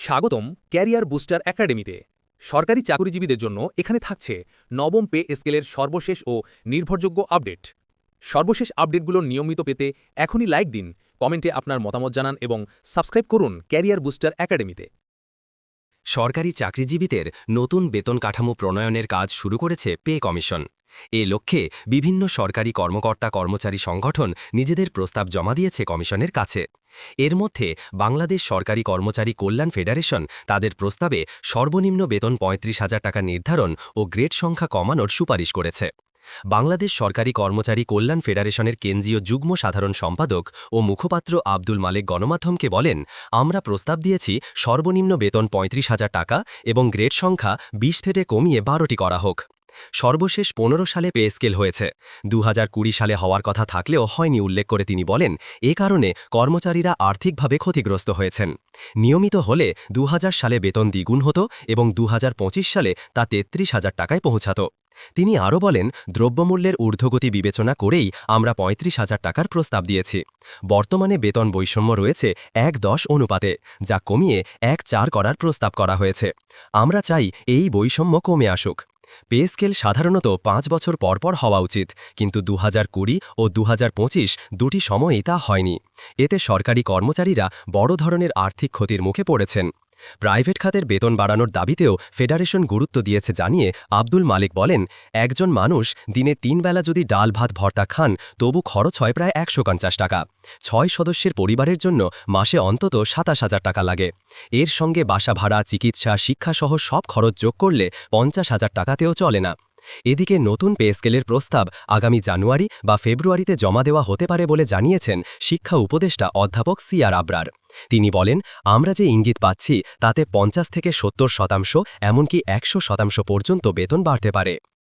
স্বাগতম career booster একাডেমিতে। সরকারি চাকরিজীবীদের জন্য এখানে থাকছে নবম পে স্কেলের সর্বশেষ ও নির্ভরযোগ্য আপডেট। সর্বশেষ আপডেটগুলো নিয়মিত পেতে এখনই লাইক দিন, কমেন্টে আপনার মতামত জানান এবং সাবস্ক্রাইব করুন ক্যারিয়ার বুস্টার একাডেমিতে। সরকারি চাকরিজীবীদের নতুন বেতন কাঠামো প্রণয়নের কাজ শুরু করেছে পে কমিশন। এ লক্ষ্যে বিভিন্ন সরকারি কর্মকর্তা কর্মচারী সংগঠন নিজেদের প্রস্তাব জমা দিয়েছে কমিশনের কাছে। এর মধ্যে বাংলাদেশ সরকারি কর্মচারী কল্যাণ ফেডারেশন তাদের প্রস্তাবে সর্বনিম্ন বেতন পঁয়ত্রিশ হাজার টাকা নির্ধারণ ও গ্রেড সংখ্যা কমানোর সুপারিশ করেছে। বাংলাদেশ সরকারি কর্মচারী কল্যাণ ফেডারেশনের কেন্দ্রীয় যুগ্ম সাধারণ সম্পাদক ও মুখপাত্র আব্দুল মালেক গণমাধ্যমকে বলেন, আমরা প্রস্তাব দিয়েছি সর্বনিম্ন বেতন পঁয়ত্রিশ হাজার টাকা এবং গ্রেড সংখ্যা বিশ থেকে কমিয়ে বারোটি করা হোক। সর্বশেষ পনেরো সালে পে স্কেল হয়েছে। দু হাজার কুড়ি সালে হওয়ার কথা থাকলেও হয়নি উল্লেখ করে তিনি বলেন, এ কারণে কর্মচারীরা আর্থিকভাবে ক্ষতিগ্রস্ত হয়েছেন। নিয়মিত হলে দু হাজার সালে বেতন দ্বিগুণ হতো এবং দু হাজার পঁচিশ সালে তা তেত্রিশ হাজার টাকায় পৌঁছাত। তিনি আরও বলেন, দ্রব্যমূল্যের ঊর্ধ্বগতি বিবেচনা করেই আমরা পঁয়ত্রিশ হাজার টাকার প্রস্তাব দিয়েছি। বর্তমানে বেতন বৈষম্য রয়েছে এক দশ অনুপাতে, যা কমিয়ে এক চার করার প্রস্তাব করা হয়েছে। আমরা চাই এই বৈষম্য কমে আসুক। পে স্কেল সাধারণত পাঁচ বছর পরপর হওয়া উচিত, কিন্তু দু কুড়ি ও দু হাজার পঁচিশ দুটি সময়েই তা হয়নি। এতে সরকারি কর্মচারীরা বড় ধরনের আর্থিক ক্ষতির মুখে পড়েছেন। প্রাইভেট খাতের বেতন বাড়ানোর দাবিতেও ফেডারেশন গুরুত্ব দিয়েছে জানিয়ে আব্দুল মালিক বলেন, একজন মানুষ দিনে তিন বেলা যদি ডাল, ভাত, ভর্তা খান, তবু খরচ হয় প্রায় একশো পঞ্চাশ টাকা। ছয় সদস্যের পরিবারের জন্য মাসে অন্তত সাতাশ হাজার টাকা লাগে। এর সঙ্গে বাসা ভাড়া, চিকিৎসা, শিক্ষাসহ সব খরচ যোগ করলে পঞ্চাশ হাজার টাকাতেও চলে না। এদিকে নতুন পে স্কেলের প্রস্তাব আগামী জানুয়ারি বা ফেব্রুয়ারিতে জমা দেওয়া হতে পারে বলে জানিয়েছেন শিক্ষা উপদেষ্টা অধ্যাপক সিয়ার আবরার। তিনি বলেন, আমরা যে ইঙ্গিত পাচ্ছি, তাতে পঞ্চাশ থেকে সত্তর শতাংশ, এমনকি একশো শতাংশ পর্যন্ত বেতন বাড়তে পারে।